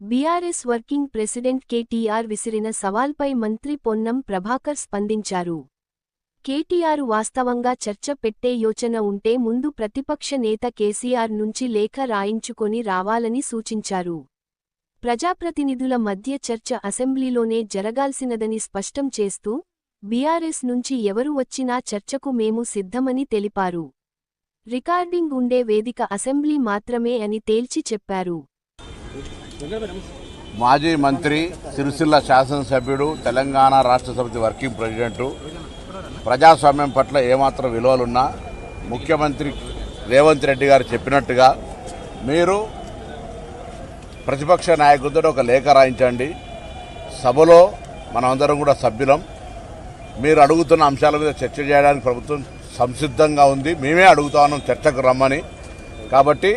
BRS working president KTR విసిరిన సవాల్పై మంత్రి పొన్నం ప్రభాకర్ స్పందించారు. కేటీఆర్ వాస్తవంగా చర్చ పెట్టే యోచన ఉంటే ముందు ప్రతిపక్ష నేత కేసీఆర్ నుంచి లేఖ రాయించుకొని రావాలని సూచించారు. ప్రజాప్రతినిధుల మధ్య చర్చ అసెంబ్లీలోనే జరగాల్సినదని స్పష్టం చేస్తూ బీఆర్ఎస్ నుంచి ఎవరు వచ్చినా చర్చకు మేము సిద్ధమని తెలిపారు. రికార్డింగ్ ఉండే వేదిక అసెంబ్లీ మాత్రమే అని తేల్చి చెప్పారు. మాజీ మంత్రి సిరిసిల్ల శాసనసభ్యుడు తెలంగాణ రాష్ట్ర సమితి వర్కింగ్ ప్రెసిడెంటు. ప్రజాస్వామ్యం పట్ల ఏమాత్రం విలువలున్నా ముఖ్యమంత్రి రేవంత్ రెడ్డి గారు చెప్పినట్టుగా మీరు ప్రతిపక్ష నాయకుడితో ఒక లేఖ రాయించండి. సభలో మనమందరం కూడా సభ్యులం. మీరు అడుగుతున్న అంశాల మీద చర్చ చేయడానికి ప్రభుత్వం సంసిద్ధంగా ఉంది. మేమే అడుగుతా చర్చకు రమ్మని. కాబట్టి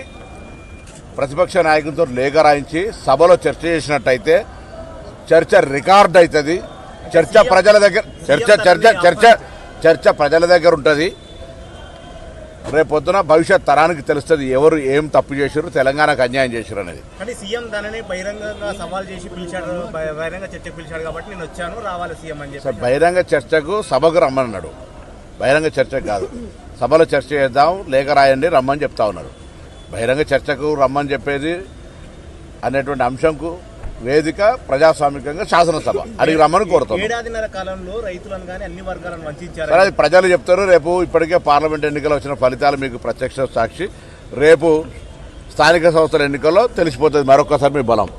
ప్రతిపక్ష నాయకులతో లేఖ రాయించి సభలో చర్చ చేసినట్టయితే చర్చ రికార్డ్ అవుతుంది. చర్చ ప్రజల దగ్గర చర్చ చర్చ చర్చ చర్చ ప్రజల దగ్గర ఉంటుంది. రేపొద్దున భవిష్యత్ తరానికి తెలుస్తుంది ఎవరు ఏం తప్పు చేశారు తెలంగాణకు అన్యాయం చేశారు అనేది. కానీ సీఎం దానిని బహిరంగంగా సవాల్ చేసి పిలిచాడు బ- బహిరంగ చర్చకు పిలిచాడు కాబట్టి నేను వచ్చాను రావాలి సీఎం అని సార్ చెప్పి బహిరంగ చర్చకు సభకు రమ్మన్నాడు. బహిరంగ చర్చకు కాదు. సభలో చర్చ చేద్దాం లేఖ రాయండి రమ్మని చెప్తా ఉన్నారు బహిరంగ చర్చకు రమ్మని చెప్పేది అనేటువంటి అంశంకు వేదిక ప్రజాస్వామికంగా శాసనసభ. అడిగి రమ్మని కోరుతున్నాం. ఏడాదిన్నర కాలంలో రైతులను కానీ అన్ని వర్గాలను వంచారు. సరే అది ప్రజలు చెప్తారు. రేపు ఇప్పటికే పార్లమెంట్ ఎన్నికలు వచ్చిన ఫలితాలు మీకు ప్రత్యక్ష సాక్షి. రేపు స్థానిక సంస్థల ఎన్నికల్లో తెలిసిపోతుంది. మరొకసారి మీ బలం.